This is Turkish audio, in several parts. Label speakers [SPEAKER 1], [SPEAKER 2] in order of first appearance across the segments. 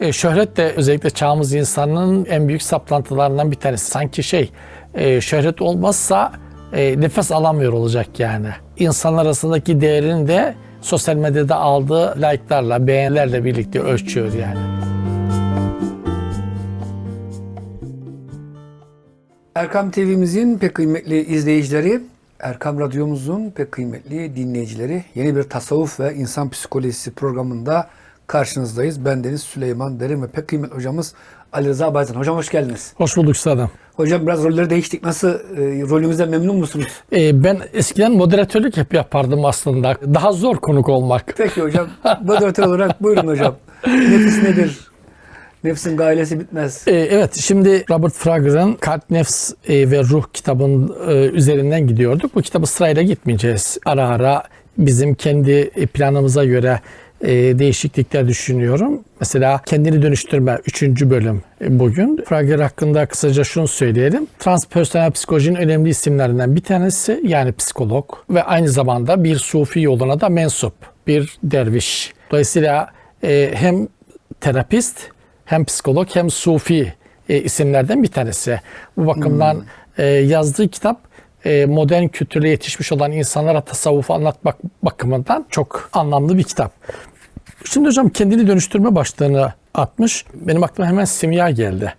[SPEAKER 1] E, şöhret de özellikle çağımız insanının en büyük saplantılarından bir tanesi. Sanki şey, e, şöhret olmazsa e, nefes alamıyor olacak yani. İnsanlar arasındaki değerini de sosyal medyada aldığı like'larla, beğenilerle birlikte ölçüyor yani.
[SPEAKER 2] Erkam TV'mizin pek kıymetli izleyicileri, Erkam Radyomuzun pek kıymetli dinleyicileri yeni bir tasavvuf ve insan psikolojisi programında karşınızdayız. Ben Deniz Süleyman Derin ve pek kıymetli hocamız Ali Rıza Baytan. Hocam hoş geldiniz.
[SPEAKER 1] Hoş bulduk üstadım.
[SPEAKER 2] Hocam biraz rolleri değiştik. Nasıl e, rolümüzden memnun musunuz?
[SPEAKER 1] E, ben eskiden moderatörlük hep yapardım aslında. Daha zor konuk olmak.
[SPEAKER 2] Peki hocam. Moderatör olarak buyurun hocam. Nefis nedir? Nefsin gailesi bitmez.
[SPEAKER 1] E, evet şimdi Robert Frager'ın Kalp, Nefs e, ve Ruh kitabının e, üzerinden gidiyorduk. Bu kitabı sırayla gitmeyeceğiz. Ara ara bizim kendi e, planımıza göre e, değişiklikler düşünüyorum. Mesela kendini dönüştürme 3. bölüm bugün. Frager hakkında kısaca şunu söyleyelim. Transpersonel psikolojinin önemli isimlerinden bir tanesi yani psikolog ve aynı zamanda bir sufi yoluna da mensup bir derviş. Dolayısıyla e, hem terapist hem psikolog hem sufi e, isimlerden bir tanesi. Bu bakımdan e, yazdığı kitap modern kültürle yetişmiş olan insanlara tasavvufu anlatmak bakımından çok anlamlı bir kitap. Şimdi hocam kendini dönüştürme başlığını atmış. Benim aklıma hemen simya geldi.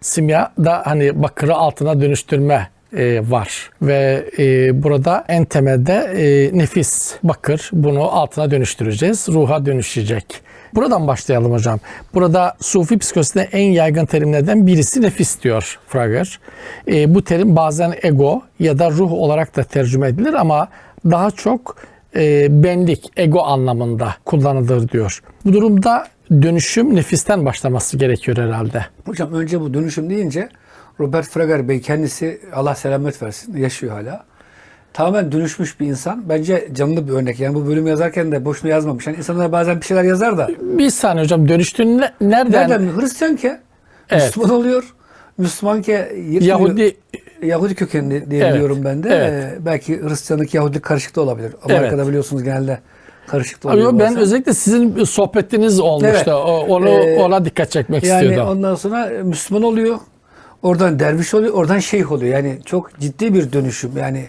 [SPEAKER 1] Simya da hani bakırı altına dönüştürme e, var ve e, burada en temelde e, nefis bakır bunu altına dönüştüreceğiz ruha dönüşecek. Buradan başlayalım hocam. Burada Sufi psikolojisinde en yaygın terimlerden birisi nefis diyor Frager. E, bu terim bazen ego ya da ruh olarak da tercüme edilir ama daha çok e, benlik, ego anlamında kullanılır diyor. Bu durumda dönüşüm nefisten başlaması gerekiyor herhalde.
[SPEAKER 2] Hocam önce bu dönüşüm deyince Robert Frager Bey kendisi Allah selamet versin yaşıyor hala. Tamamen dönüşmüş bir insan. Bence canlı bir örnek. Yani bu bölümü yazarken de boşuna yazmamış. Yani insanlar bazen bir şeyler yazar da.
[SPEAKER 1] Bir saniye hocam dönüştüğünü ne- nereden?
[SPEAKER 2] Nereden? Hristiyanke
[SPEAKER 1] Evet.
[SPEAKER 2] Müslüman oluyor. Müslümanke
[SPEAKER 1] Yahudi
[SPEAKER 2] Yahudi kökenli diye
[SPEAKER 1] Evet,
[SPEAKER 2] biliyorum ben de.
[SPEAKER 1] evet.
[SPEAKER 2] Ee, belki Hristiyanlık Yahudilik karışık da olabilir. Amerika'da biliyorsunuz genelde karışık da oluyor.
[SPEAKER 1] Ama ben özellikle sizin sohbetiniz olmuştu.
[SPEAKER 2] Evet.
[SPEAKER 1] O- Onu
[SPEAKER 2] Ee,
[SPEAKER 1] ona dikkat çekmek
[SPEAKER 2] Yani
[SPEAKER 1] istiyordum.
[SPEAKER 2] ondan sonra Müslüman oluyor. Oradan derviş oluyor. Oradan şeyh oluyor. Yani çok ciddi bir dönüşüm. Yani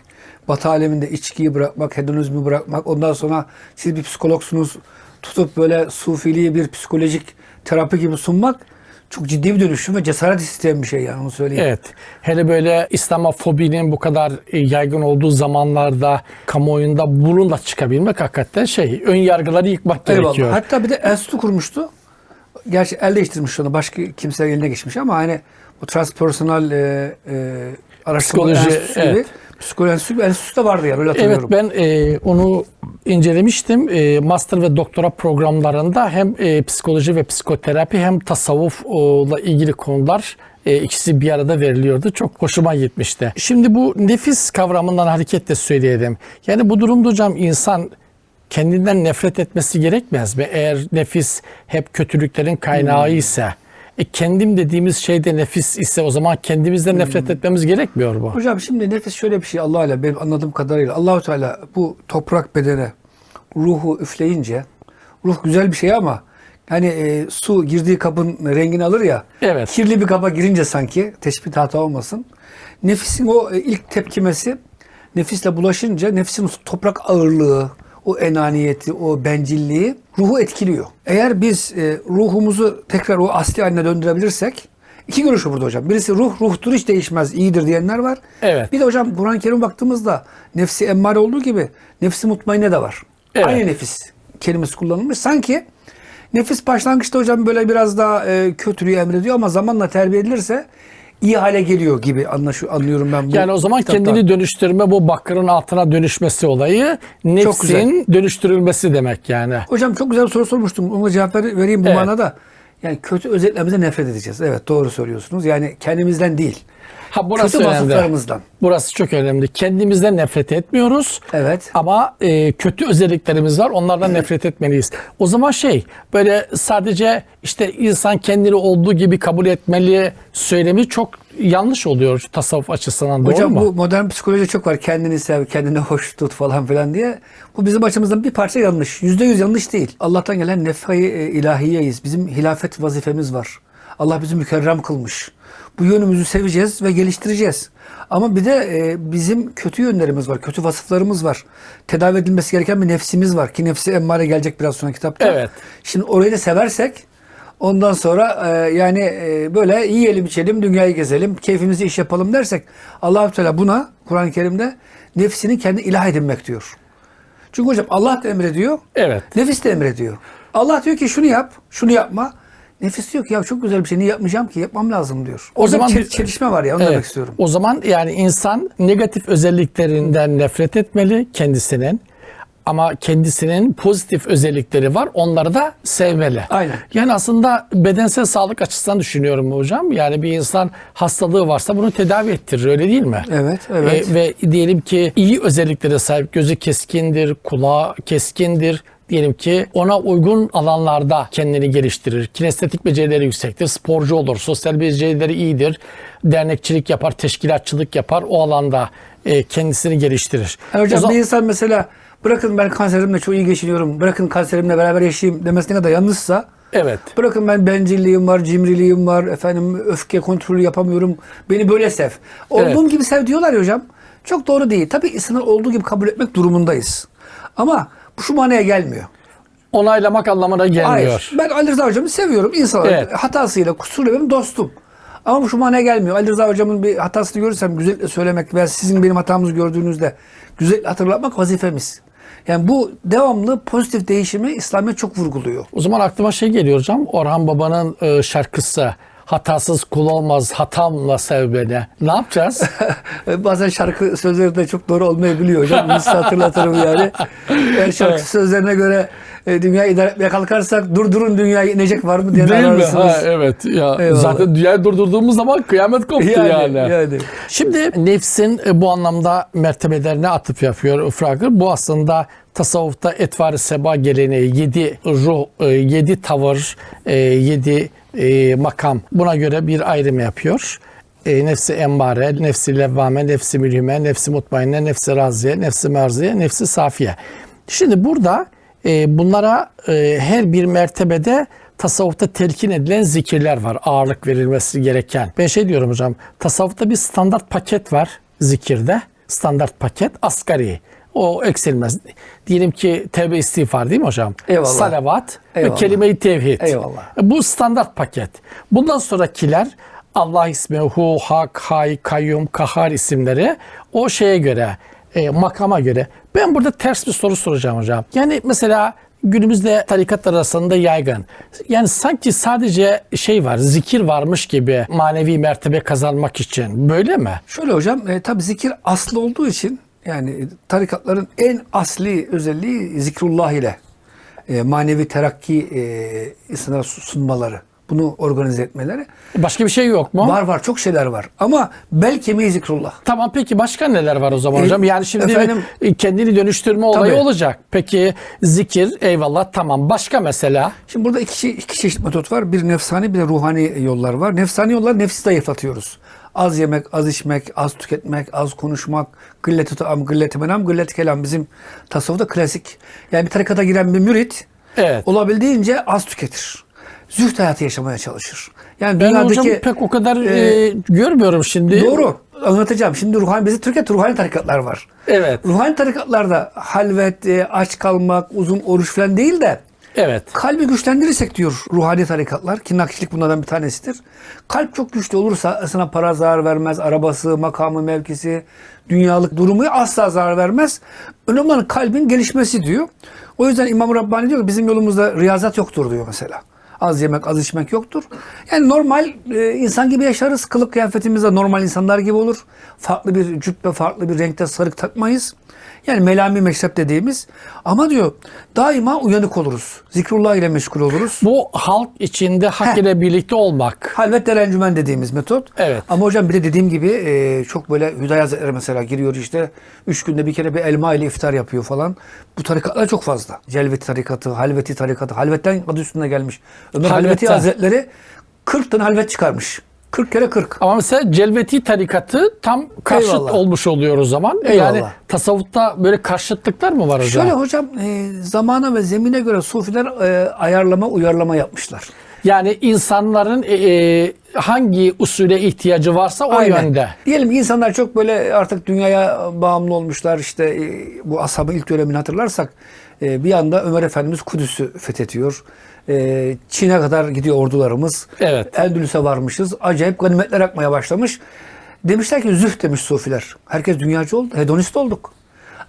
[SPEAKER 2] Batı aleminde içkiyi bırakmak, hedonizmi bırakmak. Ondan sonra siz bir psikologsunuz. Tutup böyle sufiliği bir psikolojik terapi gibi sunmak çok ciddi bir dönüşüm ve cesaret isteyen bir şey yani onu söyleyeyim.
[SPEAKER 1] Evet. Hele böyle İslamofobinin bu kadar e, yaygın olduğu zamanlarda kamuoyunda bununla çıkabilmek hakikaten şey ön yargıları yıkmak
[SPEAKER 2] Eyvallah.
[SPEAKER 1] gerekiyor.
[SPEAKER 2] Hatta bir de enstitü kurmuştu. Gerçi el değiştirmiş onu. Başka kimse eline geçmiş ama hani bu transpersonal e, e, araştırma
[SPEAKER 1] Psikoloji,
[SPEAKER 2] enstitüsü
[SPEAKER 1] evet.
[SPEAKER 2] Enstitüsü, bir enstitüsü de vardı ya böyle
[SPEAKER 1] Evet
[SPEAKER 2] hatırlıyorum.
[SPEAKER 1] ben e, onu incelemiştim. E, master ve doktora programlarında hem e, psikoloji ve psikoterapi hem tasavvufla ilgili konular e, ikisi bir arada veriliyordu. Çok hoşuma gitmişti. Şimdi bu nefis kavramından hareketle söyleyelim. Yani bu durumda hocam insan kendinden nefret etmesi gerekmez mi? Eğer nefis hep kötülüklerin kaynağı ise, e, kendim dediğimiz şey de nefis ise o zaman kendimizden nefret etmemiz gerekmiyor mu?
[SPEAKER 2] Hocam şimdi nefes şöyle bir şey Allah ile benim anladığım kadarıyla Allahu Teala bu toprak bedene ruhu üfleyince ruh güzel bir şey ama hani e, su girdiği kabın rengini alır ya.
[SPEAKER 1] Evet.
[SPEAKER 2] Kirli bir kaba girince sanki teşbih hata olmasın. Nefisin o e, ilk tepkimesi nefisle bulaşınca nefsin toprak ağırlığı, o enaniyeti, o bencilliği ruhu etkiliyor. Eğer biz e, ruhumuzu tekrar o asli haline döndürebilirsek iki görüş burada hocam. Birisi ruh ruhtur hiç değişmez, iyidir diyenler var.
[SPEAKER 1] Evet.
[SPEAKER 2] Bir de hocam Kur'an-ı Kerim baktığımızda nefsi emmare olduğu gibi nefsi mutmainne de var.
[SPEAKER 1] Evet.
[SPEAKER 2] Aynı nefis kelimesi kullanılmış. Sanki nefis başlangıçta hocam böyle biraz daha e, kötülüğü emrediyor ama zamanla terbiye edilirse iyi hale geliyor gibi anlaşıyor, anlıyorum ben bu
[SPEAKER 1] Yani o zaman
[SPEAKER 2] kitaptan.
[SPEAKER 1] kendini dönüştürme bu bakırın altına dönüşmesi olayı nefsin dönüştürülmesi demek yani.
[SPEAKER 2] Hocam çok güzel bir soru sormuştum. Ona cevap ver- vereyim bu
[SPEAKER 1] Evet.
[SPEAKER 2] manada. Yani kötü özetlememize nefret edeceğiz. Evet doğru söylüyorsunuz. Yani kendimizden değil.
[SPEAKER 1] Ha burası
[SPEAKER 2] kötü
[SPEAKER 1] önemli.
[SPEAKER 2] vasıflarımızdan.
[SPEAKER 1] Burası çok önemli. Kendimizden nefret etmiyoruz.
[SPEAKER 2] Evet.
[SPEAKER 1] Ama e, kötü özelliklerimiz var. Onlardan nefret etmeliyiz. O zaman şey böyle sadece işte insan kendini olduğu gibi kabul etmeli söylemi çok yanlış oluyor tasavvuf açısından. Doğru
[SPEAKER 2] Hocam
[SPEAKER 1] mu?
[SPEAKER 2] bu modern psikoloji çok var. Kendini sev, kendine hoş tut falan filan diye. Bu bizim açımızdan bir parça yanlış. Yüzde yüz yanlış değil. Allah'tan gelen nefai e, ilahiyeyiz. Bizim hilafet vazifemiz var. Allah bizi mükerrem kılmış. Bu yönümüzü seveceğiz ve geliştireceğiz. Ama bir de e, bizim kötü yönlerimiz var, kötü vasıflarımız var. Tedavi edilmesi gereken bir nefsimiz var ki nefsi emmare gelecek biraz sonra kitapta.
[SPEAKER 1] Evet.
[SPEAKER 2] Şimdi orayı da seversek ondan sonra e, yani e, böyle yiyelim içelim dünyayı gezelim keyfimizi iş yapalım dersek allah Teala buna Kur'an-ı Kerim'de nefsini kendi ilah edinmek diyor. Çünkü hocam Allah da emrediyor.
[SPEAKER 1] Evet.
[SPEAKER 2] Nefis de emrediyor. Allah diyor ki şunu yap, şunu yapma. Nefis diyor ki ya çok güzel bir şey niye yapmayacağım ki yapmam lazım diyor. O,
[SPEAKER 1] O
[SPEAKER 2] zaman bir çelişme var ya onu
[SPEAKER 1] Evet.
[SPEAKER 2] demek istiyorum.
[SPEAKER 1] O zaman yani insan negatif özelliklerinden nefret etmeli kendisinin. Ama kendisinin pozitif özellikleri var. Onları da sevmeli.
[SPEAKER 2] Aynen.
[SPEAKER 1] Yani aslında bedensel sağlık açısından düşünüyorum hocam. Yani bir insan hastalığı varsa bunu tedavi ettirir öyle değil mi?
[SPEAKER 2] Evet, evet.
[SPEAKER 1] E, ve diyelim ki iyi özelliklere sahip gözü keskindir, kulağı keskindir. Diyelim ki ona uygun alanlarda kendini geliştirir. Kinestetik becerileri yüksektir. Sporcu olur. Sosyal becerileri iyidir. Dernekçilik yapar, teşkilatçılık yapar. O alanda e, kendisini geliştirir.
[SPEAKER 2] Yani hocam
[SPEAKER 1] O zaman-
[SPEAKER 2] bir insan mesela bırakın ben kanserimle çok iyi geçiniyorum, bırakın kanserimle beraber yaşayayım demesi ne kadar yanlışsa
[SPEAKER 1] Evet.
[SPEAKER 2] Bırakın ben bencilliğim var, cimriliğim var, efendim öfke kontrolü yapamıyorum. Beni böyle sev. Olduğum gibi sev diyorlar ya hocam. Çok doğru değil. Tabii insanı olduğu gibi kabul etmek durumundayız. Ama şu manaya gelmiyor.
[SPEAKER 1] Onaylamak anlamına gelmiyor.
[SPEAKER 2] Hayır. Ben Ali Rıza hocamı seviyorum. İnsan olarak
[SPEAKER 1] Evet.
[SPEAKER 2] hatasıyla, kusuruyla benim dostum. Ama bu şu manaya gelmiyor. Ali Rıza hocamın bir hatasını görürsem güzel söylemek veya sizin benim hatamızı gördüğünüzde güzel hatırlatmak vazifemiz. Yani bu devamlı pozitif değişimi İslamiyet çok vurguluyor.
[SPEAKER 1] O zaman aklıma şey geliyor hocam. Orhan Baba'nın e, şarkısı Hatasız kul olmaz hatamla sev beni. Ne yapacağız?
[SPEAKER 2] Bazen şarkı sözleri de çok doğru olmayabiliyor hocam. Bunu size hatırlatırım yani. Eğer şarkı
[SPEAKER 1] Evet.
[SPEAKER 2] sözlerine göre e, dünyayı idare etmeye kalkarsak durdurun dünyayı inecek var mı diye
[SPEAKER 1] Değil mi? Ha, evet. Ya
[SPEAKER 2] Eyvallah.
[SPEAKER 1] zaten dünyayı durdurduğumuz zaman kıyamet koptu yani.
[SPEAKER 2] Yani, yani.
[SPEAKER 1] Şimdi nefsin e, bu anlamda mertebelerine atıp yapıyor Fragır. Bu aslında tasavvufta etvar seba geleneği, yedi ruh, e, yedi tavır, e, yedi e, makam buna göre bir ayrım yapıyor. Nefsi emmare, nefsi levvame, nefsi mülhime, nefsi mutmainne, nefsi raziye, nefsi merziye, nefsi safiye. Şimdi burada bunlara her bir mertebede tasavvufta telkin edilen zikirler var. Ağırlık verilmesi gereken. Ben şey diyorum hocam. Tasavvufta bir standart paket var zikirde. Standart paket asgari. O eksilmez. Diyelim ki tevbe istiğfar değil mi hocam?
[SPEAKER 2] Eyvallah.
[SPEAKER 1] Salavat ve
[SPEAKER 2] Eyvallah.
[SPEAKER 1] kelime-i tevhid.
[SPEAKER 2] Eyvallah.
[SPEAKER 1] Bu standart paket. Bundan sonrakiler Allah ismi, hu, hak, hay, kayyum, kahar isimleri o şeye göre, e, makama göre. Ben burada ters bir soru soracağım hocam. Yani mesela günümüzde tarikat arasında yaygın. Yani sanki sadece şey var, zikir varmış gibi manevi mertebe kazanmak için. Böyle mi?
[SPEAKER 2] Şöyle hocam, e, tabi zikir aslı olduğu için yani tarikatların en asli özelliği zikrullah ile e, manevi terakki e, insana sunmaları. Bunu organize etmeleri.
[SPEAKER 1] Başka bir şey yok mu?
[SPEAKER 2] Var var çok şeyler var. Ama bel kemiği zikrullah.
[SPEAKER 1] Tamam peki başka neler var o zaman
[SPEAKER 2] E,
[SPEAKER 1] hocam? Yani şimdi
[SPEAKER 2] efendim-
[SPEAKER 1] kendini dönüştürme olayı
[SPEAKER 2] Tabii.
[SPEAKER 1] olacak. Peki zikir eyvallah tamam. Başka mesela?
[SPEAKER 2] Şimdi burada iki, iki çeşit metot var. Bir nefsani bir de ruhani yollar var. Nefsani yollar nefsi zayıflatıyoruz. Az yemek, az içmek, az tüketmek, az konuşmak, gıllet-i taam, gıllet-i menam, gıllet-i kelam bizim tasavvufta klasik. Yani bir tarikata giren bir mürit
[SPEAKER 1] Evet.
[SPEAKER 2] olabildiğince az tüketir. Zühd hayatı yaşamaya çalışır. Yani
[SPEAKER 1] Ben
[SPEAKER 2] dünyadaki
[SPEAKER 1] hocam pek o kadar
[SPEAKER 2] e,
[SPEAKER 1] e, görmüyorum şimdi.
[SPEAKER 2] doğru anlatacağım. Şimdi ruhani bizi Türkiye'de ruhani tarikatlar var.
[SPEAKER 1] Evet.
[SPEAKER 2] Ruhani tarikatlarda halvet, e, aç kalmak, uzun oruç falan değil de
[SPEAKER 1] Evet.
[SPEAKER 2] Kalbi güçlendirirsek diyor ruhani tarikatlar ki nakişlik bunlardan bir tanesidir. Kalp çok güçlü olursa sana para zarar vermez, arabası, makamı, mevkisi, dünyalık durumu asla zarar vermez. Önemli olan kalbin gelişmesi diyor. O yüzden İmam Rabbani diyor ki bizim yolumuzda riyazat yoktur diyor mesela. Az yemek, az içmek yoktur. Yani normal e, insan gibi yaşarız. Kılık kıyafetimiz de normal insanlar gibi olur. Farklı bir cübbe, farklı bir renkte sarık takmayız. Yani melami meşrep dediğimiz. Ama diyor daima uyanık oluruz. Zikrullah ile meşgul oluruz.
[SPEAKER 1] Bu halk içinde hak
[SPEAKER 2] Heh.
[SPEAKER 1] ile birlikte olmak.
[SPEAKER 2] Halvet derencümen dediğimiz metot.
[SPEAKER 1] Evet.
[SPEAKER 2] Ama hocam bir de dediğim gibi e, çok böyle Hüdayi Hazretleri mesela giriyor işte üç günde bir kere bir elma ile iftar yapıyor falan. Bu tarikatlar çok fazla. Celveti tarikatı, halveti tarikatı. Halvetten adı üstünde gelmiş. Ömer Halveti
[SPEAKER 1] Halvetten.
[SPEAKER 2] Hazretleri 40 tane halvet çıkarmış. 40 kere 40.
[SPEAKER 1] Ama mesela Celveti tarikatı tam karşıt
[SPEAKER 2] Eyvallah.
[SPEAKER 1] olmuş oluyor o zaman.
[SPEAKER 2] Eyvallah.
[SPEAKER 1] Yani tasavvufta böyle karşıtlıklar mı var hocam?
[SPEAKER 2] Şöyle hocam e, zamana ve zemine göre sufiler e, ayarlama uyarlama yapmışlar.
[SPEAKER 1] Yani insanların e, e, hangi usule ihtiyacı varsa o
[SPEAKER 2] Aynen.
[SPEAKER 1] yönde.
[SPEAKER 2] Diyelim ki insanlar çok böyle artık dünyaya bağımlı olmuşlar. İşte e, bu ashabın ilk dönemini hatırlarsak e, bir anda Ömer Efendimiz Kudüs'ü fethediyor. E, Çin'e kadar gidiyor ordularımız.
[SPEAKER 1] Evet.
[SPEAKER 2] Endülüs'e varmışız. Acayip ganimetler akmaya başlamış. Demişler ki zühd demiş sufiler. Herkes dünyacı oldu. Hedonist olduk.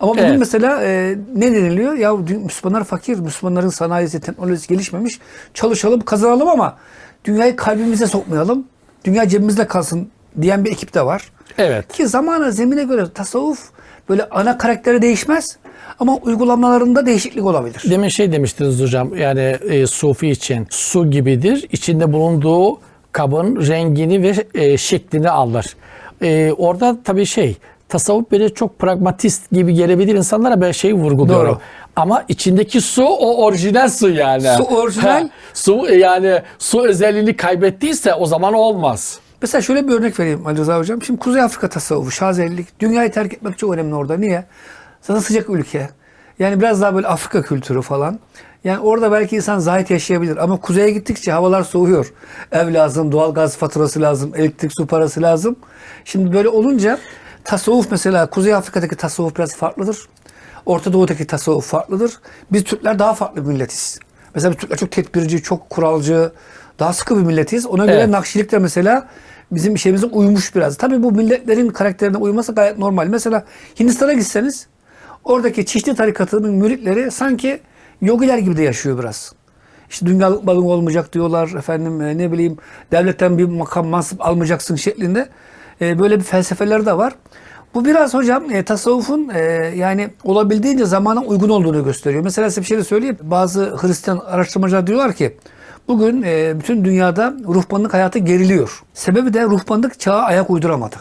[SPEAKER 2] Ama bugün
[SPEAKER 1] Evet.
[SPEAKER 2] mesela e, ne deniliyor? Ya Müslümanlar fakir, Müslümanların sanayisi, teknolojisi gelişmemiş. Çalışalım, kazanalım ama dünyayı kalbimize sokmayalım. Dünya cebimizde kalsın diyen bir ekip de var.
[SPEAKER 1] Evet.
[SPEAKER 2] Ki zamana zemine göre tasavvuf böyle ana karakteri değişmez ama uygulamalarında değişiklik olabilir.
[SPEAKER 1] Demin şey demiştiniz hocam yani e, sufi için su gibidir. İçinde bulunduğu kabın rengini ve e, şeklini alır. E, orada tabii şey tasavvuf böyle çok pragmatist gibi gelebilir insanlara ben şeyi vurguluyorum.
[SPEAKER 2] Doğru.
[SPEAKER 1] Ama içindeki su o orijinal su yani.
[SPEAKER 2] Su orijinal.
[SPEAKER 1] Su e, yani su özelliğini kaybettiyse o zaman olmaz.
[SPEAKER 2] Mesela şöyle bir örnek vereyim Ali Rıza Hocam. Şimdi Kuzey Afrika tasavvufu, Şazelilik, dünyayı terk etmek çok önemli orada. Niye? Zaten sıcak ülke. Yani biraz daha böyle Afrika kültürü falan. Yani orada belki insan zahit yaşayabilir ama kuzeye gittikçe havalar soğuyor. Ev lazım, doğal gaz faturası lazım, elektrik su parası lazım. Şimdi böyle olunca tasavvuf mesela Kuzey Afrika'daki tasavvuf biraz farklıdır. Orta Doğu'daki tasavvuf farklıdır. Biz Türkler daha farklı bir milletiz. Mesela biz Türkler çok tedbirci, çok kuralcı, daha sıkı bir milletiz. Ona göre
[SPEAKER 1] Evet.
[SPEAKER 2] Nakşilik de mesela bizim şeyimize uymuş biraz. Tabii bu milletlerin karakterine uyması gayet normal. Mesela Hindistan'a gitseniz oradaki Çişli tarikatının müritleri sanki yogiler gibi de yaşıyor biraz. İşte dünyalık balın olmayacak diyorlar. Efendim e, ne bileyim devletten bir makam mansıp almayacaksın şeklinde. E, böyle bir felsefeler de var. Bu biraz hocam e, tasavvufun e, yani olabildiğince zamana uygun olduğunu gösteriyor. Mesela size bir şey de söyleyeyim. Bazı Hristiyan araştırmacılar diyorlar ki bugün e, bütün dünyada ruhbanlık hayatı geriliyor. Sebebi de ruhbanlık çağa ayak uyduramadı.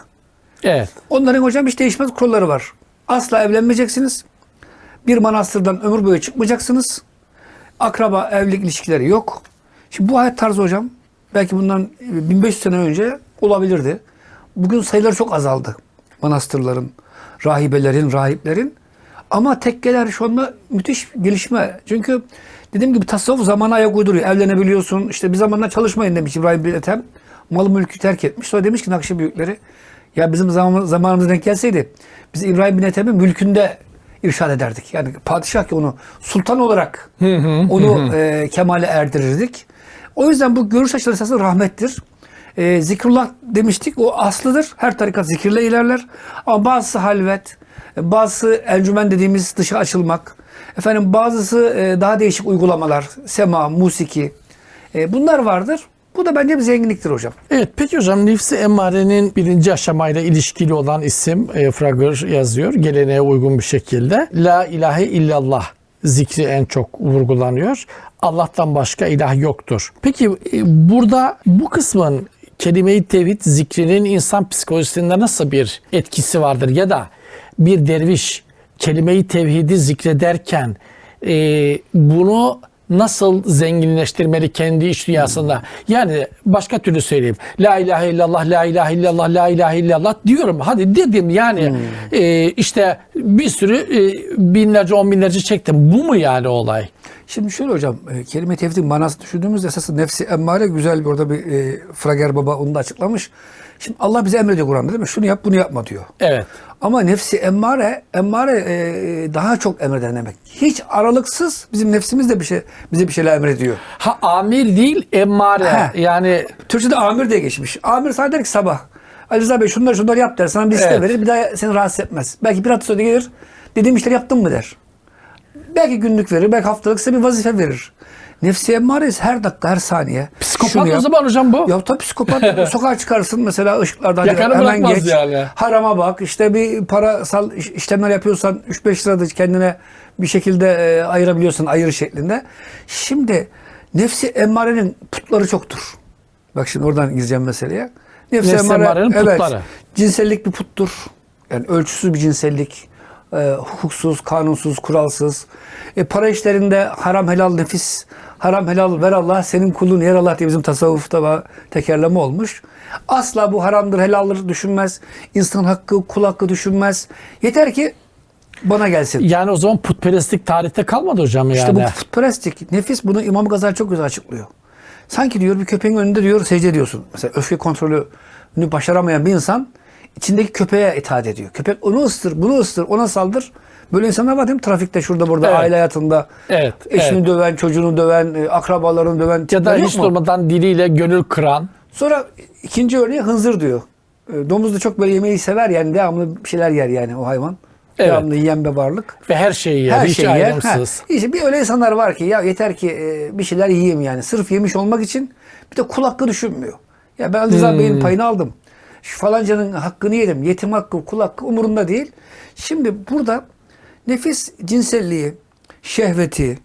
[SPEAKER 1] Evet.
[SPEAKER 2] Onların hocam hiç değişmez kuralları var. Asla evlenmeyeceksiniz. Bir manastırdan ömür boyu çıkmayacaksınız. Akraba evlilik ilişkileri yok. Şimdi bu hayat tarzı hocam belki bundan 1500 sene önce olabilirdi. Bugün sayıları çok azaldı. Manastırların, rahibelerin, rahiplerin. Ama tekkeler şu anda müthiş gelişme. Çünkü dediğim gibi tasavvuf zamana ayak uyduruyor. Evlenebiliyorsun. İşte bir zamanlar çalışmayın demiş İbrahim bin Ethem. Malı mülkü terk etmiş. Sonra demiş ki Nakşi büyükleri ya bizim zaman, zamanımız denk gelseydi biz İbrahim bin Ethem'in mülkünde irşad ederdik. Yani padişah ki onu sultan olarak onu e, kemale erdirirdik. O yüzden bu görüş açıları esasında rahmettir. E, zikrullah demiştik o aslıdır. Her tarikat zikirle ilerler. Ama bazısı halvet, bazısı encümen dediğimiz dışa açılmak. Efendim bazısı e, daha değişik uygulamalar, sema, musiki. E, bunlar vardır. Bu da bence bir zenginliktir hocam.
[SPEAKER 1] Evet peki hocam nefsi emmarenin birinci aşamayla ilişkili olan isim e, Fragır yazıyor geleneğe uygun bir şekilde. La ilahe illallah zikri en çok vurgulanıyor. Allah'tan başka ilah yoktur. Peki e, burada bu kısmın kelime-i tevhid zikrinin insan psikolojisinde nasıl bir etkisi vardır? Ya da bir derviş kelime-i tevhidi zikrederken e, bunu nasıl zenginleştirmeli kendi iç dünyasında? Yani başka türlü söyleyeyim. La ilahe illallah, la ilahe illallah, la ilahe illallah diyorum. Hadi dedim yani e, işte bir sürü e, binlerce, on binlerce çektim. Bu mu yani olay?
[SPEAKER 2] Şimdi şöyle hocam, e, kelime tevhidin manasını düşündüğümüzde esası nefsi emmare güzel bir orada bir e, Frager Baba onu da açıklamış. Şimdi Allah bize emrediyor Kur'an'da değil mi? Şunu yap, bunu yapma diyor.
[SPEAKER 1] Evet.
[SPEAKER 2] Ama nefsi emmare, emmare e, daha çok emreden demek. Hiç aralıksız bizim nefsimiz de bir şey bize bir şeyler emrediyor.
[SPEAKER 1] Ha amir değil emmare.
[SPEAKER 2] He.
[SPEAKER 1] Yani
[SPEAKER 2] Türkçe'de amir diye geçmiş. Amir sana der ki sabah. Ali Rıza Bey şunları şunları yap der. Sana bir liste
[SPEAKER 1] Evet.
[SPEAKER 2] verir. Bir daha seni rahatsız etmez. Belki bir hafta sonra gelir. Dediğim işleri yaptın mı der. Belki günlük verir. Belki haftalık size bir vazife verir. Nefsi emmareyiz her dakika, her saniye.
[SPEAKER 1] Psikopat o zaman hocam bu.
[SPEAKER 2] Ya tabii psikopat. Sokağa çıkarsın mesela ışıklardan
[SPEAKER 1] Yakanı
[SPEAKER 2] hemen geç.
[SPEAKER 1] yani.
[SPEAKER 2] Harama bak. işte bir parasal iş- işlemler yapıyorsan 3-5 lirada kendine bir şekilde e, ayırabiliyorsun ayır şeklinde. Şimdi nefsi emmarenin putları çoktur. Bak şimdi oradan gireceğim meseleye. Nefsi,
[SPEAKER 1] Nefsi emmarenin putları.
[SPEAKER 2] Cinsellik bir puttur. Yani ölçüsüz bir cinsellik. E, hukuksuz, kanunsuz, kuralsız. E, para işlerinde haram helal nefis, haram helal ver Allah, senin kulun yer Allah diye bizim tasavvufta tekerleme olmuş. Asla bu haramdır, helaldir düşünmez. İnsan hakkı, kul hakkı düşünmez. Yeter ki bana gelsin.
[SPEAKER 1] Yani o zaman putperestlik tarihte kalmadı hocam yani.
[SPEAKER 2] İşte bu putperestlik. Nefis bunu İmam Gazali çok güzel açıklıyor. Sanki diyor bir köpeğin önünde diyor secde ediyorsun. Mesela öfke kontrolünü başaramayan bir insan içindeki köpeğe itaat ediyor. Köpek onu ıstır, bunu ıstır, ona saldır. Böyle insanlar var değil mi? Trafikte, şurada, burada,
[SPEAKER 1] Evet.
[SPEAKER 2] aile hayatında.
[SPEAKER 1] Evet,
[SPEAKER 2] Eşini
[SPEAKER 1] evet.
[SPEAKER 2] döven, çocuğunu döven, e, akrabalarını döven
[SPEAKER 1] ya da hiç durmadan diliyle gönül kıran.
[SPEAKER 2] Sonra ikinci örneği hınzır diyor. E, Domuz da çok böyle yemeği sever yani devamlı bir şeyler yer yani o hayvan.
[SPEAKER 1] Evet.
[SPEAKER 2] Devamlı yiyen bir varlık.
[SPEAKER 1] Ve her şeyi yer.
[SPEAKER 2] Her
[SPEAKER 1] hiç
[SPEAKER 2] şeyi yer.
[SPEAKER 1] ayrımsız.
[SPEAKER 2] Ha, işte bir öyle insanlar var ki ya yeter ki e, bir şeyler yiyeyim yani. Sırf yemiş olmak için bir de kul hakkı düşünmüyor. Ya ben Rıza Bey'in payını aldım. Şu falancanın hakkını yedim. Yetim hakkı, kul hakkı umurunda değil. Şimdi burada nefis cinselliği, şehveti,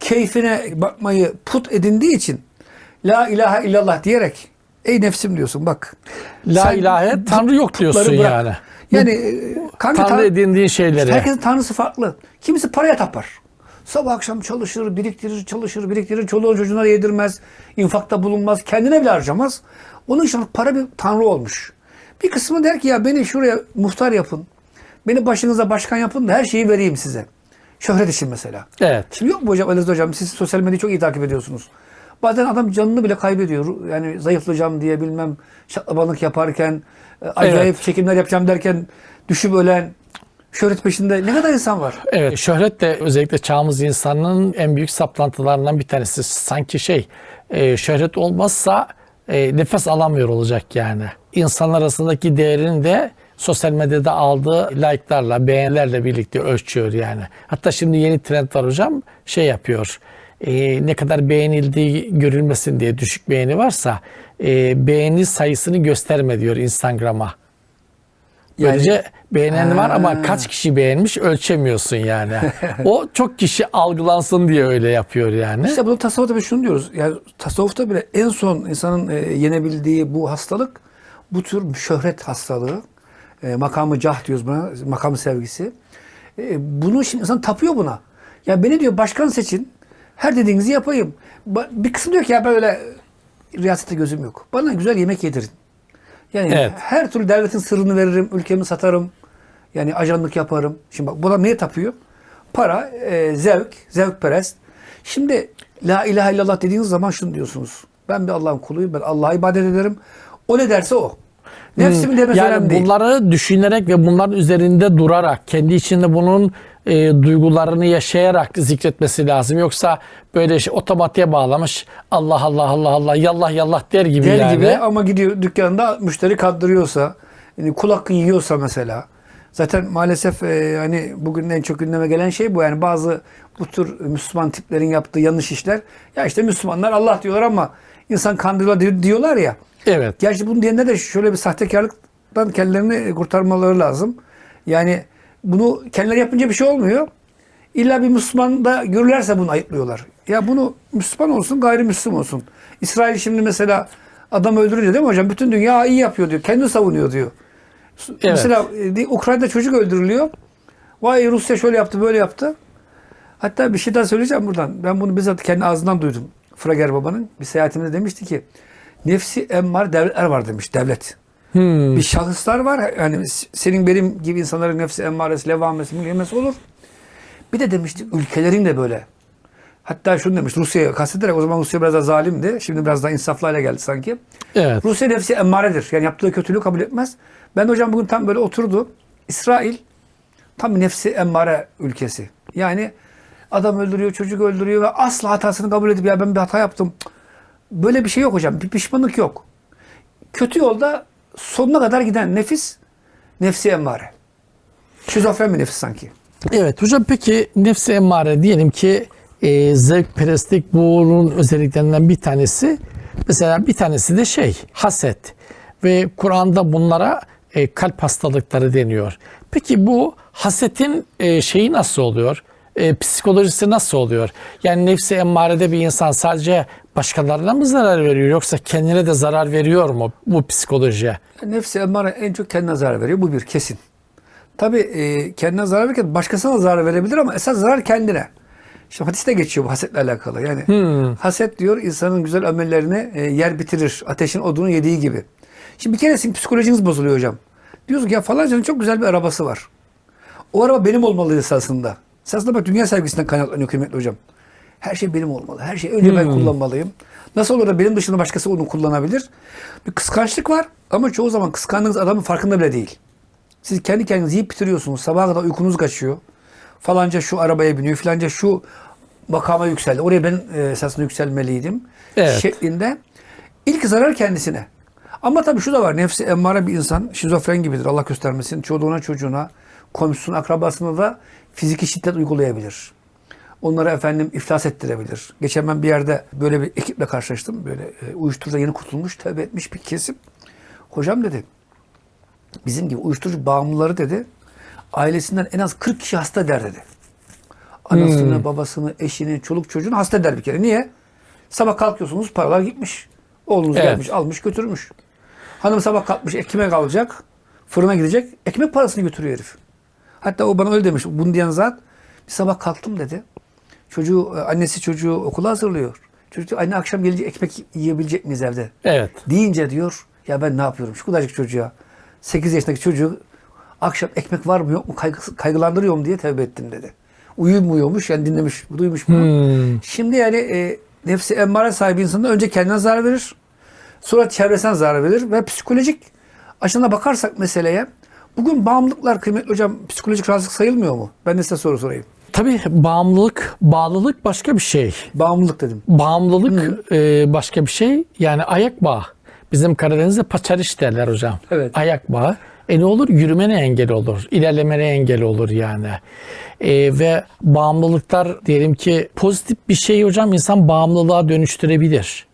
[SPEAKER 2] keyfine bakmayı put edindiği için La ilahe illallah diyerek ey nefsim diyorsun bak.
[SPEAKER 1] La
[SPEAKER 2] Sen
[SPEAKER 1] ilahe Tanrı yok diyorsun
[SPEAKER 2] bırak.
[SPEAKER 1] yani.
[SPEAKER 2] Yani e, kanka
[SPEAKER 1] Tanrı
[SPEAKER 2] tan-
[SPEAKER 1] edindiğin şeyleri.
[SPEAKER 2] Herkesin tanrısı farklı. Kimisi paraya tapar. Sabah akşam çalışır, biriktirir, çalışır, biriktirir. Çoluğun çocuğuna yedirmez. infakta bulunmaz. Kendine bile harcamaz. Onun için para bir tanrı olmuş. Bir kısmı der ki ya beni şuraya muhtar yapın. Beni başınıza başkan yapın da her şeyi vereyim size. Şöhret için mesela.
[SPEAKER 1] Evet.
[SPEAKER 2] Şimdi yok mu hocam Rıza hocam siz sosyal medyayı çok iyi takip ediyorsunuz. Bazen adam canını bile kaybediyor. Yani zayıflayacağım diye bilmem şaklabanlık yaparken e, acayip çekimler yapacağım derken düşüp ölen şöhret peşinde ne kadar insan var.
[SPEAKER 1] Evet, şöhret de özellikle çağımız insanının en büyük saplantılarından bir tanesi. Sanki şey, e, şöhret olmazsa e, nefes alamıyor olacak yani. İnsanlar arasındaki değerini de sosyal medyada aldığı like'larla, beğenilerle birlikte ölçüyor yani. Hatta şimdi yeni trend var hocam, şey yapıyor. e, ne kadar beğenildiği görülmesin diye düşük beğeni varsa e, beğeni sayısını gösterme diyor Instagram'a. Böylece beğenen var ama kaç kişi beğenmiş ölçemiyorsun yani. o çok kişi algılansın diye öyle yapıyor yani.
[SPEAKER 2] İşte bunu tasavvufta şunu diyoruz. Yani tasavvufta bile en son insanın e, yenebildiği bu hastalık bu tür şöhret hastalığı. E, makamı cah diyoruz buna. Makam sevgisi. E, bunu şimdi insan tapıyor buna. Ya beni diyor başkan seçin. Her dediğinizi yapayım. Bir kısım diyor ki ya böyle riyasete gözüm yok. Bana güzel yemek yedirin. Yani
[SPEAKER 1] Evet.
[SPEAKER 2] her türlü devletin sırrını veririm, ülkemi satarım. Yani ajanlık yaparım. Şimdi bak buna neye tapıyor? Para, e, zevk, zevkperest. Şimdi la ilahe illallah dediğiniz zaman şunu diyorsunuz. Ben bir Allah'ın kuluyum. Ben Allah'a ibadet ederim. O ne derse o. Nefsimin demesi
[SPEAKER 1] yani
[SPEAKER 2] önemli değil.
[SPEAKER 1] bunları düşünerek ve bunların üzerinde durarak, kendi içinde bunun e, duygularını yaşayarak zikretmesi lazım. Yoksa böyle şey, otomatiğe bağlamış Allah Allah Allah Allah yallah yallah der gibi
[SPEAKER 2] Der
[SPEAKER 1] yani.
[SPEAKER 2] gibi ama gidiyor dükkanda müşteri kandırıyorsa, yani kul hakkı yiyorsa mesela. Zaten maalesef e, hani bugün en çok gündeme gelen şey bu. Yani bazı bu tür Müslüman tiplerin yaptığı yanlış işler. Ya işte Müslümanlar Allah diyorlar ama insan kandırıyorlar di- diyorlar ya.
[SPEAKER 1] Evet.
[SPEAKER 2] Gerçi bunu diyenler de şöyle bir sahtekarlıktan kendilerini kurtarmaları lazım. Yani bunu kendileri yapınca bir şey olmuyor. İlla bir Müslüman da görürlerse bunu ayıplıyorlar. Ya bunu Müslüman olsun gayrimüslim olsun. İsrail şimdi mesela adam öldürünce değil mi hocam? Bütün dünya iyi yapıyor diyor. Kendini savunuyor diyor. Mesela e, Ukrayna'da çocuk öldürülüyor. Vay Rusya şöyle yaptı böyle yaptı. Hatta bir şey daha söyleyeceğim buradan. Ben bunu bizzat kendi ağzından duydum. Frager babanın bir seyahatimde demişti ki nefsi emmar devletler var demiş devlet.
[SPEAKER 1] Hmm.
[SPEAKER 2] Bir şahıslar var. Yani senin benim gibi insanların nefsi emmaresi, levamesi, mülhemesi olur. Bir de demişti ülkelerin de böyle. Hatta şunu demiş Rusya'ya kastederek o zaman Rusya biraz daha zalimdi. Şimdi biraz daha insaflı hale geldi sanki.
[SPEAKER 1] Evet.
[SPEAKER 2] Rusya nefsi emmaredir. Yani yaptığı kötülüğü kabul etmez. Ben de hocam bugün tam böyle oturdu. İsrail tam nefsi emmare ülkesi. Yani adam öldürüyor, çocuk öldürüyor ve asla hatasını kabul edip ya ben bir hata yaptım. Böyle bir şey yok hocam. Bir pişmanlık yok. Kötü yolda sonuna kadar giden nefis nefsi emmare. Şizofren bir nefis sanki.
[SPEAKER 1] Evet hocam peki nefsi emmare diyelim ki e, zevkperestlik bunun özelliklerinden bir tanesi. Mesela bir tanesi de şey haset ve Kur'an'da bunlara e, kalp hastalıkları deniyor. Peki bu hasetin e, şeyi nasıl oluyor? E, psikolojisi nasıl oluyor? Yani nefsi emmarede bir insan sadece başkalarına mı zarar veriyor yoksa kendine de zarar veriyor mu bu psikolojiye?
[SPEAKER 2] Nefsi emmare en çok kendine zarar veriyor. Bu bir kesin. Tabii e, kendine zarar verirken başkasına da zarar verebilir ama esas zarar kendine. İşte hadiste geçiyor bu hasetle alakalı. Yani haset diyor insanın güzel amellerini e, yer bitirir. Ateşin odunu yediği gibi. Şimdi bir kere sizin psikolojiniz bozuluyor hocam. Diyorsun ki ya falancanın çok güzel bir arabası var. O araba benim olmalı esasında. Esasında bak dünya sevgisinden kaynaklanıyor kıymetli hocam. Her şey benim olmalı. Her şey önce ben kullanmalıyım. Nasıl olur da benim dışında başkası onu kullanabilir? Bir kıskançlık var ama çoğu zaman kıskandığınız adamın farkında bile değil. Siz kendi kendinizi yiyip bitiriyorsunuz. Sabaha kadar uykunuz kaçıyor. Falanca şu arabaya biniyor. Filanca şu makama yükseldi. Oraya ben e, esasında yükselmeliydim.
[SPEAKER 1] Evet.
[SPEAKER 2] Şeklinde. İlk zarar kendisine. Ama tabii şu da var. Nefsi emmare bir insan şizofren gibidir. Allah göstermesin. Çoluğuna çocuğuna, komşusuna, akrabasına da fiziki şiddet uygulayabilir. Onları efendim iflas ettirebilir. Geçen ben bir yerde böyle bir ekiple karşılaştım. Böyle e, uyuşturucuda yeni kurtulmuş, tövbe etmiş bir kesim. Hocam dedi, bizim gibi uyuşturucu bağımlıları dedi, ailesinden en az 40 kişi hasta eder dedi. Anasını, babasını, eşini, çoluk çocuğunu hasta eder bir kere. Niye? Sabah kalkıyorsunuz paralar gitmiş. Oğlunuz
[SPEAKER 1] Evet.
[SPEAKER 2] gelmiş, almış, götürmüş. Hanım sabah kalkmış, ekmek alacak, fırına gidecek, ekmek parasını götürüyor herif. Hatta o bana öyle demiş, bunu diyen zat, bir sabah kalktım dedi. Çocuğu, annesi çocuğu okula hazırlıyor. Çocuk diyor, anne akşam gelince ekmek yiyebilecek miyiz evde?
[SPEAKER 1] Evet.
[SPEAKER 2] Deyince diyor ya ben ne yapıyorum şu kadarcık çocuğa 8 yaşındaki çocuğu akşam ekmek var mı yok mu kaygı, kaygılandırıyorum diye tevbe ettim dedi. Uyumuyormuş yani dinlemiş duymuş bunu. Şimdi yani e, nefsi emmare sahibi insanın önce kendine zarar verir. Sonra çevresine zarar verir ve psikolojik açıdan bakarsak meseleye bugün bağımlılıklar kıymetli hocam psikolojik rahatsızlık sayılmıyor mu? Ben de size soru sorayım.
[SPEAKER 1] Tabii bağımlılık, bağlılık başka bir şey.
[SPEAKER 2] Bağımlılık dedim.
[SPEAKER 1] Bağımlılık e, başka bir şey. Yani ayak bağı. Bizim Karadeniz'de paçariş derler hocam.
[SPEAKER 2] Evet.
[SPEAKER 1] Ayak bağı. E ne olur? Yürümene engel olur. ilerlemene engel olur yani. E, ve bağımlılıklar diyelim ki pozitif bir şey hocam insan bağımlılığa dönüştürebilir.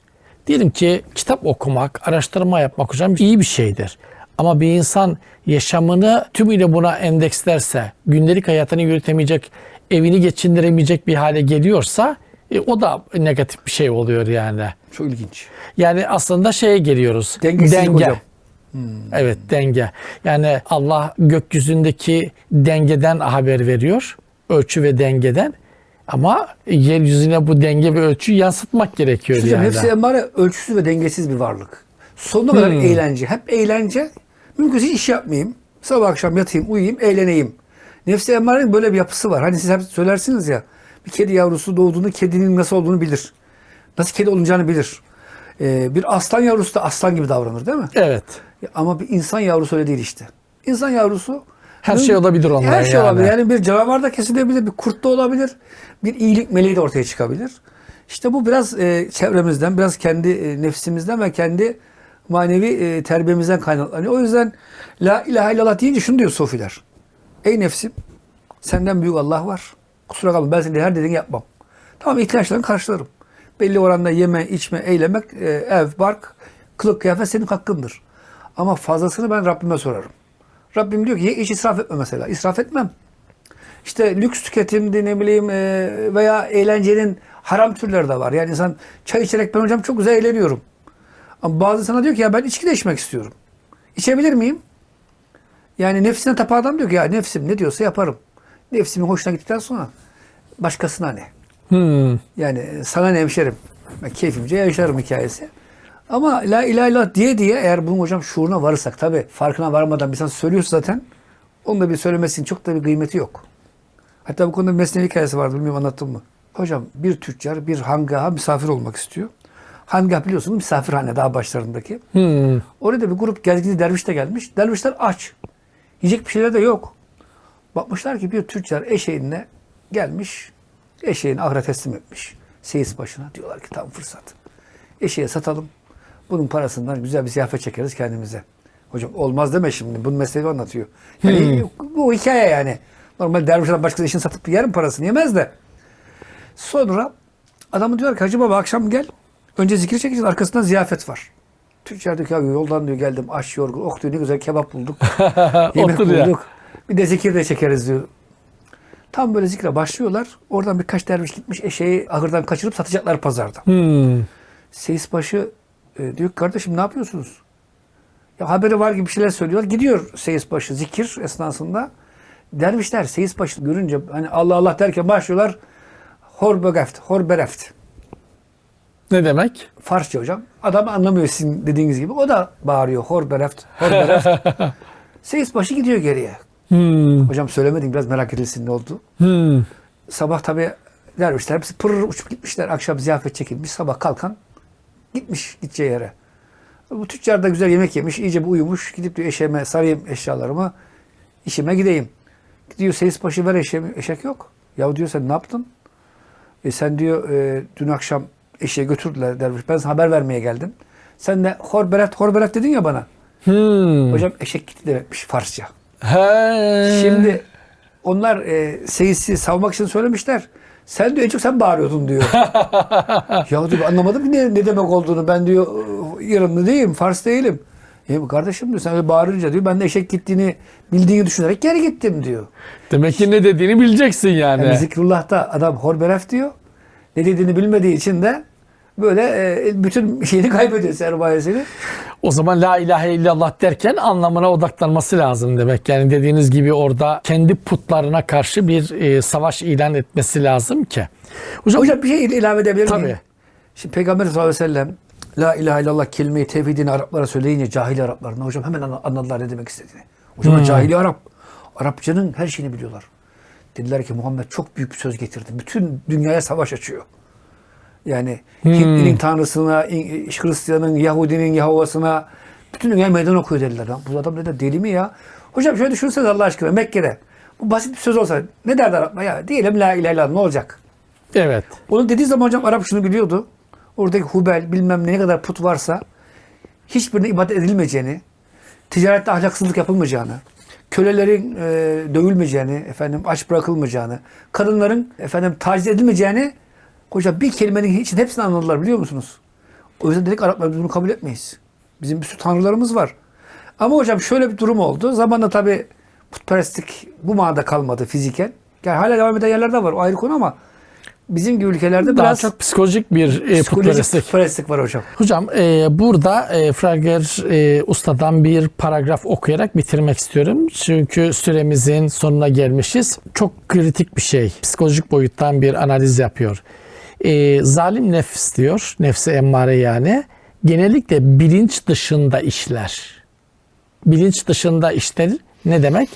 [SPEAKER 1] Diyelim ki kitap okumak, araştırma yapmak hocam iyi bir şeydir. Ama bir insan yaşamını tümüyle buna endekslerse, gündelik hayatını yürütemeyecek, evini geçindiremeyecek bir hale geliyorsa e, o da negatif bir şey oluyor yani.
[SPEAKER 2] Çok ilginç.
[SPEAKER 1] Yani aslında şeye geliyoruz.
[SPEAKER 2] Dengesizlik
[SPEAKER 1] denge.
[SPEAKER 2] hocam.
[SPEAKER 1] Evet denge. Yani Allah gökyüzündeki dengeden haber veriyor. Ölçü ve dengeden. Ama yeryüzüne bu denge ve ölçüyü yansıtmak gerekiyor
[SPEAKER 2] Hocam
[SPEAKER 1] yani.
[SPEAKER 2] nefsi emmare ölçüsüz ve dengesiz bir varlık. Sonuna kadar
[SPEAKER 1] Hmm.
[SPEAKER 2] eğlence. Hep eğlence. Mümkünse iş yapmayayım. Sabah akşam yatayım, uyuyayım, eğleneyim. Nefsi emmarenin böyle bir yapısı var. Hani siz hep söylersiniz ya. Bir kedi yavrusu doğduğunda kedinin nasıl olduğunu bilir. Nasıl kedi olacağını bilir. Ee, bir aslan yavrusu da aslan gibi davranır değil mi?
[SPEAKER 1] Evet.
[SPEAKER 2] Ama bir insan yavrusu öyle değil işte. İnsan yavrusu
[SPEAKER 1] Her şey olabilir ondan
[SPEAKER 2] Her şey
[SPEAKER 1] yani.
[SPEAKER 2] olabilir. Yani bir canavar da kesilebilir, bir kurt da olabilir. Bir iyilik meleği de ortaya çıkabilir. İşte bu biraz e, çevremizden, biraz kendi e, nefsimizden ve kendi manevi e, terbiyemizden kaynaklanıyor. O yüzden la ilahe illallah deyince şunu diyor sofiler. Ey nefsim senden büyük Allah var. Kusura kalma ben senin her dediğini yapmam. Tamam ihtiyaçlarını karşılarım. Belli oranda yeme, içme, eylemek, e, ev, bark, kılık, kıyafet senin hakkındır. Ama fazlasını ben Rabbime sorarım. Rabbim diyor ki ye, iç israf etme mesela. İsraf etmem. İşte lüks tüketimdi ne bileyim e, veya eğlencenin haram türleri de var. Yani insan çay içerek ben hocam çok güzel eğleniyorum. Ama bazı sana diyor ki ya ben içki de içmek istiyorum. İçebilir miyim? Yani nefsine tapan adam diyor ki ya nefsim ne diyorsa yaparım. Nefsimin hoşuna gittikten sonra başkasına ne?
[SPEAKER 1] Hmm.
[SPEAKER 2] Yani e, sana ne hemşerim? Ben keyfimce yaşarım hikayesi. Ama la ilahe illallah diye diye eğer bunun hocam şuuruna varırsak tabi farkına varmadan bir insan söylüyorsa zaten onun da bir söylemesinin çok da bir kıymeti yok. Hatta bu konuda bir mesnevi hikayesi vardı bilmiyorum anlattım mı? Hocam bir tüccar bir hangaha misafir olmak istiyor. Hangah biliyorsunuz misafirhane daha başlarındaki.
[SPEAKER 1] Hmm.
[SPEAKER 2] Orada bir grup gezgini derviş de gelmiş. Dervişler aç. Yiyecek bir şeyler de yok. Bakmışlar ki bir tüccar eşeğine gelmiş. Eşeğini ahire teslim etmiş. Seyis başına. Diyorlar ki tam fırsat. Eşeğe satalım. Bunun parasından güzel bir ziyafet çekeriz kendimize. Hocam olmaz deme şimdi. Bunun mesleği anlatıyor. Yani bu hikaye yani. Normal dervişler başkası eşini satıp yer mi parasını? Yemez de. Sonra adamı diyor ki Hacı Baba akşam gel. Önce zikir çekeceğiz arkasından ziyafet var. Tüccar diyor ki abi yoldan diyor geldim aç yorgun. Oh diyor ne güzel kebap bulduk. Yemek
[SPEAKER 1] Otur ya.
[SPEAKER 2] bulduk. Bir de zikir de çekeriz diyor. Tam böyle zikre başlıyorlar. Oradan birkaç derviş gitmiş eşeği ahırdan kaçırıp satacaklar pazarda.
[SPEAKER 1] Hmm.
[SPEAKER 2] Seyisbaşı e, diyor kardeşim ne yapıyorsunuz? Ya haberi var gibi bir şeyler söylüyor. Gidiyor Seyisbaşı zikir esnasında. Dervişler Seyisbaşı görünce hani Allah Allah derken başlıyorlar. Horbegeft, horbereft.
[SPEAKER 1] Ne demek?
[SPEAKER 2] Farsça hocam. Adam anlamıyor sizin dediğiniz gibi. O da bağırıyor. Horbereft, horbereft. Seyisbaşı gidiyor geriye.
[SPEAKER 1] Hmm.
[SPEAKER 2] Hocam söylemedim biraz merak edilsin ne oldu.
[SPEAKER 1] Hmm.
[SPEAKER 2] Sabah tabi dervişler hepsi pırr uçup gitmişler. Akşam ziyafet çekilmiş. Sabah kalkan gitmiş gideceği yere. Bu tüccar da güzel yemek yemiş. iyice bir uyumuş. Gidip diyor eşeğime sarayım eşyalarımı. işime gideyim. Gidiyor seyis başı ver eşeğimi. Eşek yok. Ya diyor sen ne yaptın? E sen diyor e, dün akşam eşeği götürdüler derviş. Ben sana haber vermeye geldim. Sen de horberet horberet dedin ya bana.
[SPEAKER 1] Hmm.
[SPEAKER 2] Hocam eşek gitti demekmiş Farsça.
[SPEAKER 1] He.
[SPEAKER 2] Şimdi onlar e, seyisi savmak için söylemişler. Sen diyor en çok sen bağırıyordun diyor. ya diyor anlamadım ki ne, ne demek olduğunu. Ben diyor İranlı değilim, Fars değilim. E, kardeşim diyor sen öyle bağırınca diyor ben de eşek gittiğini bildiğini düşünerek geri gittim diyor.
[SPEAKER 1] Demek ki ne dediğini bileceksin yani.
[SPEAKER 2] Yani zikrullah'ta adam horberef diyor. Ne dediğini bilmediği için de böyle e, bütün şeyini kaybediyor sermayesini.
[SPEAKER 1] O zaman la ilahe illallah derken anlamına odaklanması lazım demek. Yani dediğiniz gibi orada kendi putlarına karşı bir e, savaş ilan etmesi lazım ki. Hocam,
[SPEAKER 2] Hocam bir şey ilave edebilir miyim?
[SPEAKER 1] Tabii.
[SPEAKER 2] Şimdi Peygamber sallallahu aleyhi ve sellem La ilahe illallah kelimeyi tevhidini Araplara söyleyince cahili Araplarına hocam hemen anla- anladılar ne demek istediğini. Hocam
[SPEAKER 1] Hmm.
[SPEAKER 2] cahili Arap. Arapçanın her şeyini biliyorlar. Dediler ki Muhammed çok büyük bir söz getirdi. Bütün dünyaya savaş açıyor. Yani
[SPEAKER 1] Hmm.
[SPEAKER 2] Hintli'nin tanrısına, Hristiyan'ın, Yahudinin Yahovasına bütün dünyaya meydan okuyor dediler. Lan bu adam dedi deli mi ya? Hocam şöyle düşünsenize Allah aşkına Mekke'de. Bu basit bir söz olsa ne derdi Araplar? Ya diyelim la ilahe illallah ne olacak?
[SPEAKER 1] evet.
[SPEAKER 2] Onu dediği zaman hocam Arap şunu biliyordu. Oradaki Hubel bilmem ne kadar put varsa hiçbirine ibadet edilmeyeceğini, ticarette ahlaksızlık yapılmayacağını, kölelerin e, dövülmeyeceğini, efendim aç bırakılmayacağını, kadınların efendim taciz edilmeyeceğini hocam bir kelimenin için hepsini anladılar biliyor musunuz? O yüzden dedik Araplar biz bunu kabul etmeyiz. Bizim bir sürü tanrılarımız var. Ama hocam şöyle bir durum oldu. Zamanla tabi putperestlik bu manada kalmadı fiziken. Yani hala devam eden yerler de var. O ayrı konu ama bizim gibi ülkelerde
[SPEAKER 1] Daha
[SPEAKER 2] biraz
[SPEAKER 1] çok psikolojik bir e,
[SPEAKER 2] psikolojik
[SPEAKER 1] putperestlik.
[SPEAKER 2] putperestlik var hocam.
[SPEAKER 1] Hocam e, burada e, Frager e, Usta'dan bir paragraf okuyarak bitirmek istiyorum. Çünkü süremizin sonuna gelmişiz. Çok kritik bir şey. Psikolojik boyuttan bir analiz yapıyor. E, zalim nefs diyor. Nefse emmare yani. Genellikle bilinç dışında işler. Bilinç dışında işler ne demek?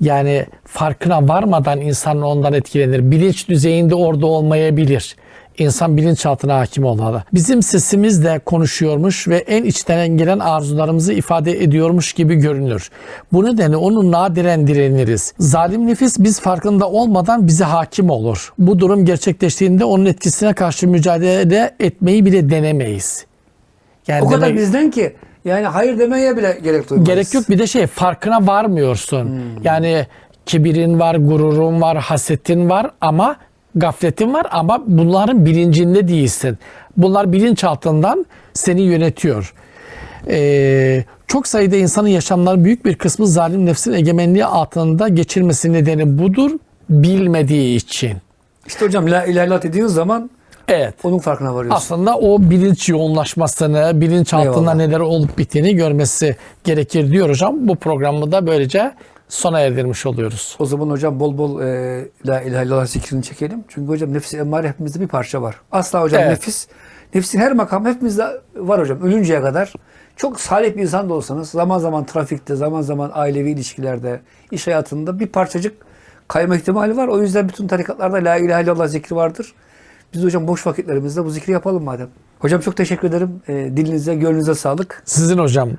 [SPEAKER 1] Yani farkına varmadan insan ondan etkilenir. Bilinç düzeyinde orada olmayabilir. İnsan bilinçaltına hakim olmalı. Bizim sesimiz de konuşuyormuş ve en içten gelen arzularımızı ifade ediyormuş gibi görünür. Bu nedenle onu nadiren direniriz. Zalim nefis biz farkında olmadan bize hakim olur. Bu durum gerçekleştiğinde onun etkisine karşı mücadele etmeyi bile denemeyiz. Yani
[SPEAKER 2] O kadar
[SPEAKER 1] demek-
[SPEAKER 2] bizden ki yani hayır demeye bile gerek duymayız.
[SPEAKER 1] Gerek yok bir de şey farkına varmıyorsun. Yani kibirin var, gururun var, hasetin var ama gafletin var ama bunların bilincinde değilsin. Bunlar bilinçaltından seni yönetiyor. Ee, çok sayıda insanın yaşamları büyük bir kısmı zalim nefsin egemenliği altında geçirmesi nedeni budur bilmediği için.
[SPEAKER 2] İşte hocam illallah dediğiniz zaman
[SPEAKER 1] Evet.
[SPEAKER 2] onun farkına varıyorsun.
[SPEAKER 1] Aslında o bilinç yoğunlaşmasını, bilinç altında neler olup bittiğini görmesi gerekir diyor hocam. Bu programı da böylece sona erdirmiş oluyoruz.
[SPEAKER 2] O zaman hocam bol bol e, la ilahe illallah zikrini çekelim. Çünkü hocam nefsi emmare hepimizde bir parça var. Asla hocam
[SPEAKER 1] Evet.
[SPEAKER 2] nefis, nefsin her makam hepimizde var hocam. Ölünceye kadar. Çok salih bir insan da olsanız zaman zaman trafikte, zaman zaman ailevi ilişkilerde, iş hayatında bir parçacık kayma ihtimali var. O yüzden bütün tarikatlarda la ilahe illallah zikri vardır. Biz de hocam boş vakitlerimizde bu zikri yapalım madem. Hocam çok teşekkür ederim. E, dilinize, gönlünüze sağlık.
[SPEAKER 1] Sizin hocam.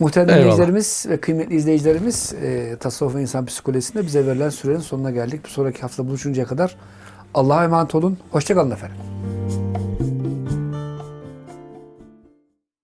[SPEAKER 2] Muhterem dinleyicilerimiz ve kıymetli izleyicilerimiz e, Tasavvuf ve İnsan Psikolojisi'nde bize verilen sürenin sonuna geldik. Bir sonraki hafta buluşuncaya kadar Allah'a emanet olun. Hoşçakalın efendim.